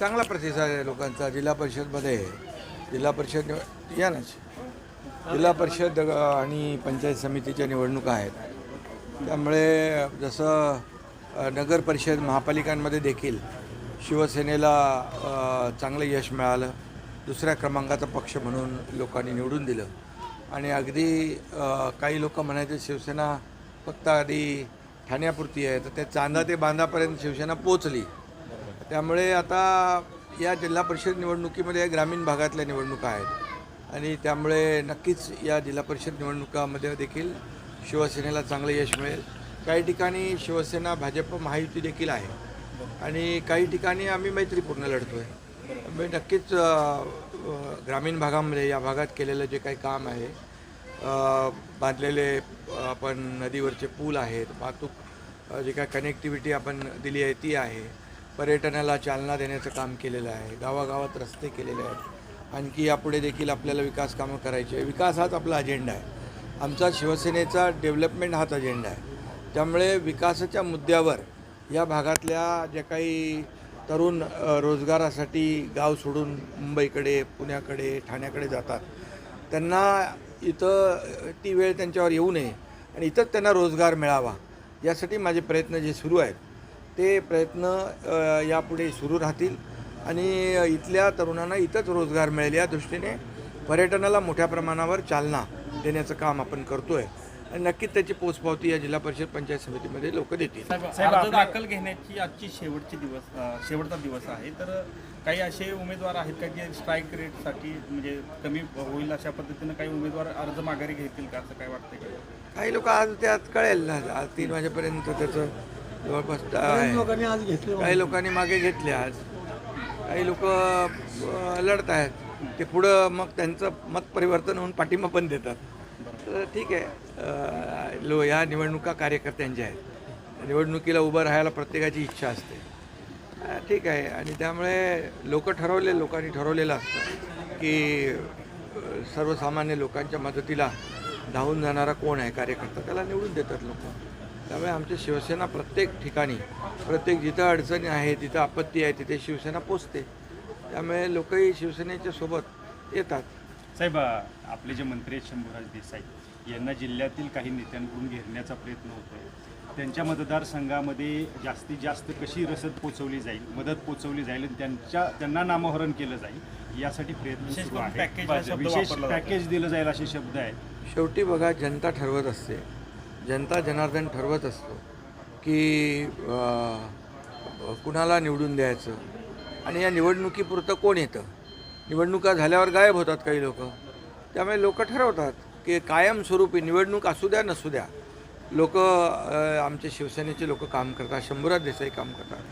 चांगला प्रतिसाद आहे लोकांचा. जिल्हा परिषदमध्ये. जिल्हा परिषद निव- या ना. जिल्हा परिषद आणि पंचायत समितीच्या निवडणुका आहेत. त्यामुळे जसं अ, नगर परिषद महापालिकांमध्ये देखील शिवसेनेला अ, चांगलं यश मिळालं. दुसऱ्या क्रमांकाचा पक्ष म्हणून लोकांनी निवडून दिलं. आणि अगदी अ, काही लोक म्हणायचे शिवसेना फक्त आधी ठाण्यापुरती आहे. तर त्या चांदा ते बांधापर्यंत शिवसेना पोचली त्यामुळे आता या जिल्हा परिषद निवडणुकीमध्ये ग्रामीण भागातल्या निवडणुका आहेत. आणि त्यामुळे नक्कीच या जिल्हा परिषद निवडणुकामध्ये देखील शिवसेनेला चांगलं यश मिळेल. काही ठिकाणी शिवसेना भाजप महायुती देखील आहे. आणि काही ठिकाणी आम्ही मैत्रीपूर्ण लढतो आहे म्हणजे मी नक्कीच ग्रामीण भागामध्ये या भागात केलेलं जे काही काम आहे बांधलेले आपण नदीवरचे पूल आहेत वाहतूक जी जे काय कनेक्टिव्हिटी आपण दिली आहे ती आहे. पर्यटनाला चालना देण्याचं काम केलेलं आहे. गावागावात रस्ते केलेले आहेत. आणखी यापुढे देखील आपल्याला विकास कामं करायची आहे विकास हाच आपला अजेंडा आहे. आमचा शिवसेनेचा डेव्हलपमेंट हाच अजेंडा आहे. त्यामुळे विकासाच्या मुद्द्यावर या भागातल्या ज्या काही तरुण रोजगारासाठी गाव सोडून मुंबईकडे पुण्याकडे ठाण्याकडे जातात त्यांना इथं ती वेळ त्यांच्यावर येऊ नये आणि इथंच त्यांना रोजगार मिळावा यासाठी माझे प्रयत्न जे सुरू आहेत ते प्रयत्न यापुढे सुरू राहतील. आणि इथल्या तरुणांना इथंच रोजगार मिळेल. या दृष्टीने पर्यटनाला मोठ्या प्रमाणावर चालना देण्याचं काम आपण करतो आहे आणि नक्कीच त्याची पोचपावती या जिल्हा परिषद पंचायत समितीमध्ये लोक देतील. साहेब दाखल घेण्याची आजची शेवटची दिवस शेवटचा दिवस आहे. तर काही असे उमेदवार आहेत का जे स्ट्राईक रेटसाठी म्हणजे कमी होईल अशा पद्धतीनं काही उमेदवार अर्ज माघारी घेतील का? असं काय वाटतंय का? काही लोक आज त्यात कळेल ना. आज तीन वाजेपर्यंत त्याचं जवळपास. लोकांनी आज घेतले काही लोकांनी मागे घेतले आज. काही लोक लढत आहेत. ते पुढं मग त्यांचं मत परिवर्तन होऊन पाठिंबा पण देतात. तर ठीक आहे. लो या निवडणुका कार्यकर्त्यांच्या आहेत. निवडणुकीला उभं राहायला प्रत्येकाची इच्छा असते. ठीक आहे. आणि त्यामुळे लोक ठरवले लोकांनी ठरवलेलं असतं की सर्वसामान्य लोकांच्या मदतीला धावून जाणारा कोण आहे? कार्यकर्ता त्याला निवडून देतात लोक. त्यामुळे आमची शिवसेना प्रत्येक ठिकाणी प्रत्येक जिथं अडचणी आहे तिथं आपत्ती आहे तिथे शिवसेना पोचते. त्यामुळे लोकही शिवसेनेच्या सोबत येतात. साहेब आपले जे मंत्री आहेत शंभूराज देसाई यांना जिल्ह्यातील काही नेत्यांकडून घेरण्याचा प्रयत्न होतोय. त्यांच्या मतदारसंघामध्ये जास्तीत जास्त कशी रसद पोचवली जाईल मदत पोचवली जाईल आणि त्यांच्या त्यांना नामोहरण केलं जाईल यासाठी प्रयत्न विशेष सुरू करून आहे. पॅकेज शब्द विशेष वापरला जातो. पॅकेज दिलं जाईल असे शब्द आहेत. शेवटी बघा जनता ठरवत असते. जनता जनार्दन ठरवत असतो की कुणाला निवडून द्यायचं? आणि या निवडणुकीपुरतं कोण येतं? निवडणुका झाल्यावर गायब होतात काही लोक. त्यामुळे लोक ठरवतात की कायमस्वरूपी निवडणूक असू द्या नसू द्या. लोक आमचे शिवसेनेचे लोक काम करतात शंभूराज देसाई काम करतात.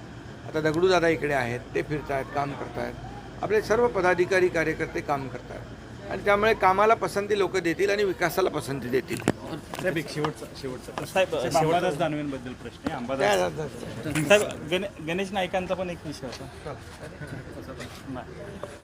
आता दगडूदादा इकडे आहेत ते फिरत आहेत काम करत आहेत आपले सर्व पदाधिकारी कार्यकर्ते काम करतात आणि त्यामुळे कामाला पसंती लोक देतील आणि विकासाला पसंती देतील. साहेब एक शेवटचा शेवटचा. साहेब शेवटचा दानवेंबद्दल प्रश्न आहे अंबादास साहेब गणे गणेश नाईकांचा पण एक विषय होता. नाही.